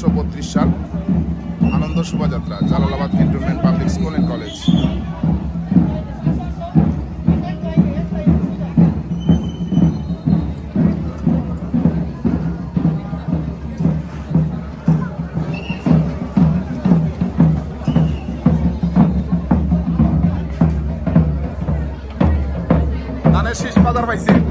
চোদ্দোশো বত্রিশ সাল আনন্দ শোভাযাত্রা Jalalabad cantonment public school and college. ধানের শীষ বাজার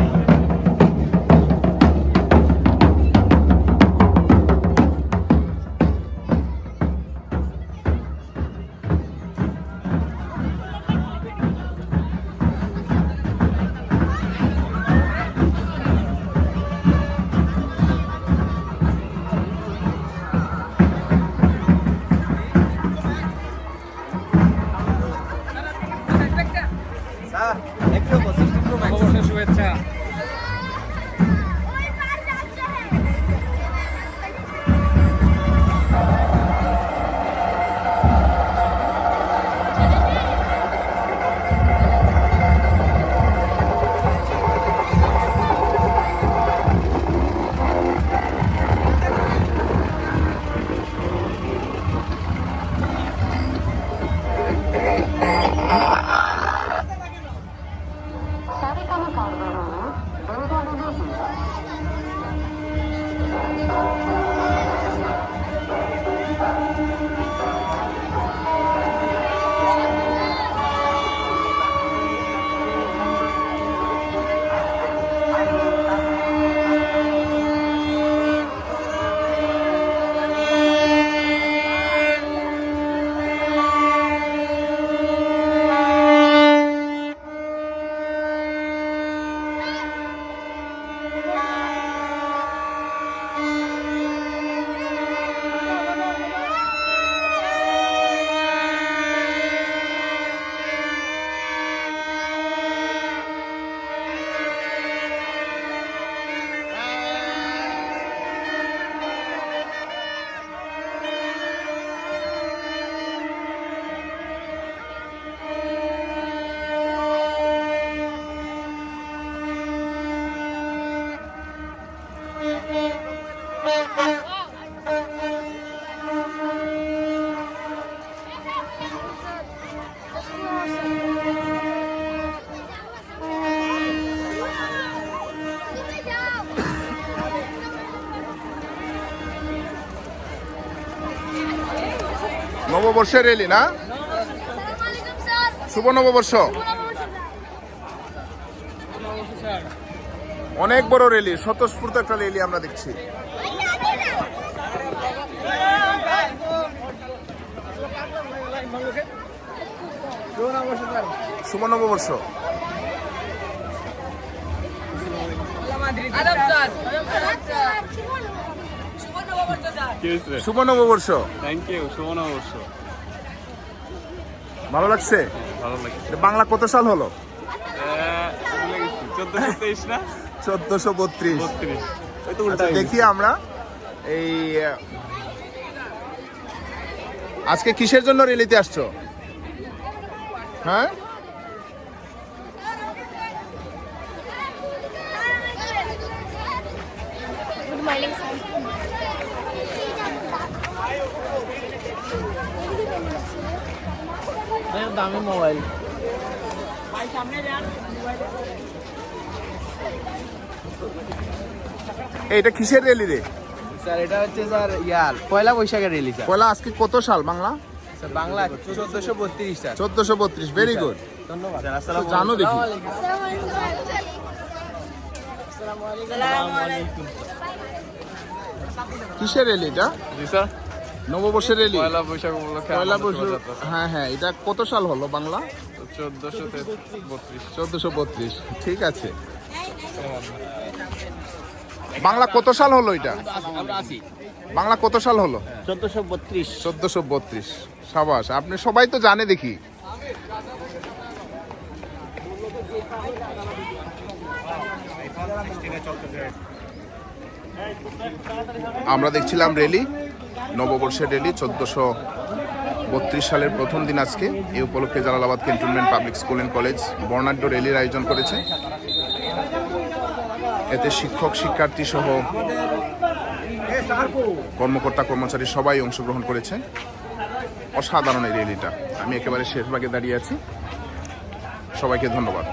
这个 নববর্ষের শুভেচ্ছা নববর্ষের রেলি না? শুভ নববর্ষ। অনেক বড় রেলি স্বতঃস্ফূর্ত একটা রেলি আমরা দেখছি। শুভ নববর্ষ। শুভ নববর্ষ। থ্যাংক ইউ শুভ নববর্ষ। ভালো লাগছে? ভালো লাগছে। বাংলা কত সাল হলো? চোদ্দশো বত্রিশ। আচ্ছা, দেখি আমরা এই আজকে কিসের জন্য রেলিতে আসছো? হ্যাঁ? দামি মোবাইল। এটা কিসের রেলি রে? স্যার এটা হচ্ছে স্যার ইয়ার পয়লা বৈশাখের রিলিজ স্যার। পয়লা আজকে কত সাল বাংলা? স্যার বাংলা চোদ্দশো বত্রিশ স্যার। চোদ্দশো বত্রিশ ভেরি গুড ধন্যবাদ। জানো দেখি। কিসের রেলি এটা? জি স্যার। নববর্ষের রেলি পয়লা বৈশাখ উপলক্ষে পয়লা বৈশাখ হ্যাঁ হ্যাঁ এটা কত সাল হলো বাংলা? চোদ্দশো বত্রিশ চোদ্দশো বত্রিশ ঠিক আছে। বাংলা কত সাল হলো এটা? বাংলা কত সাল হলো? চোদ্দশো বত্রিশ। চোদ্দশো বত্রিশ সাবাস। আপনি সবাই তো জানে দেখি। আমরা দেখছিলাম রেলি নববর্ষের রেলি চোদ্দশো বত্রিশ সালের প্রথম দিন আজকে এই উপলক্ষে Jalalabad cantonment public school and college বর্ণাঢ্য রেলির আয়োজন করেছে। এতে শিক্ষক, শিক্ষার্থী সহ কর্মকর্তা, কর্মচারী সবাই অংশগ্রহণ করেছে। অসাধারণ এই র্যালিটা। আমি একেবারে শেষ ভাগে দাঁড়িয়ে আছি। সবাইকে ধন্যবাদ।